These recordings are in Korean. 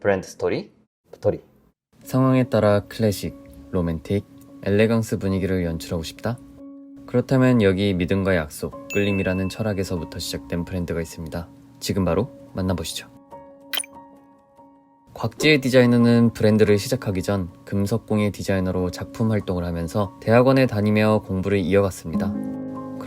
브랜드 스토리 스토리 상황에 따라 클래식, 로맨틱, 엘레강스 분위기를 연출하고 싶다? 그렇다면 여기 믿음과 약속, 끌림이라는 철학에서부터 시작된 브랜드가 있습니다. 지금 바로 만나보시죠. 곽지의 디자이너는 브랜드를 시작하기 전 금속공예 디자이너로 작품 활동을 하면서 대학원에 다니며 공부를 이어갔습니다.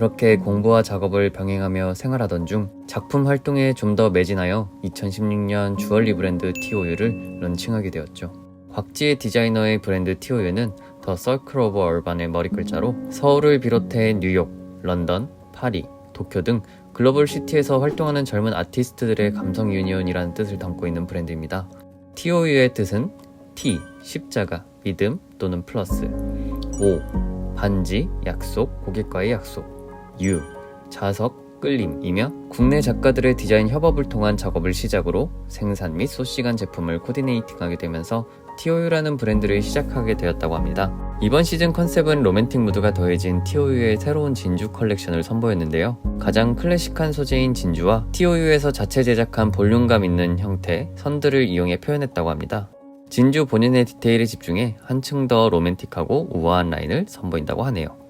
그렇게 공부와 작업을 병행하며 생활하던 중 작품 활동에 좀 더 매진하여 2016년 주얼리 브랜드 TOU를 런칭하게 되었죠. 곽지의 디자이너의 브랜드 TOU는 더 서클 오브 얼반의 머리 글자로 서울을 비롯해 뉴욕, 런던, 파리, 도쿄 등 글로벌 시티에서 활동하는 젊은 아티스트들의 감성 유니온이라는 뜻을 담고 있는 브랜드입니다. TOU의 뜻은 T, 십자가, 믿음 또는 플러스 O, 반지, 약속, 고객과의 약속 U, 자석, 끌림이며 국내 작가들의 디자인 협업을 통한 작업을 시작으로 생산 및 소시간 제품을 코디네이팅하게 되면서 TOU라는 브랜드를 시작하게 되었다고 합니다. 이번 시즌 컨셉은 로맨틱 무드가 더해진 TOU의 새로운 진주 컬렉션을 선보였는데요. 가장 클래식한 소재인 진주와 TOU에서 자체 제작한 볼륨감 있는 형태, 선들을 이용해 표현했다고 합니다. 진주 본인의 디테일에 집중해 한층 더 로맨틱하고 우아한 라인을 선보인다고 하네요.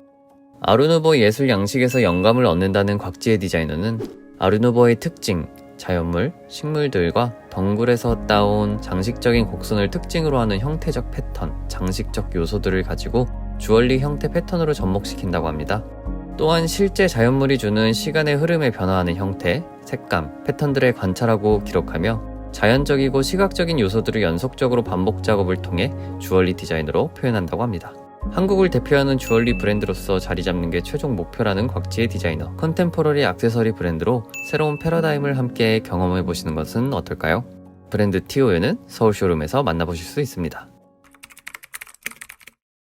아르누보 예술 양식에서 영감을 얻는다는 곽지의 디자이너는 아르누보의 특징, 자연물, 식물들과 덩굴에서 따온 장식적인 곡선을 특징으로 하는 형태적 패턴, 장식적 요소들을 가지고 주얼리 형태 패턴으로 접목시킨다고 합니다. 또한 실제 자연물이 주는 시간의 흐름에 변화하는 형태, 색감, 패턴들을 관찰하고 기록하며 자연적이고 시각적인 요소들을 연속적으로 반복 작업을 통해 주얼리 디자인으로 표현한다고 합니다. 한국을 대표하는 주얼리 브랜드로서 자리 잡는 게 최종 목표라는 곽지의 디자이너. 컨템포러리 액세서리 브랜드로 새로운 패러다임을 함께 경험해 보시는 것은 어떨까요? 브랜드 TOU는 서울 쇼룸에서 만나보실 수 있습니다.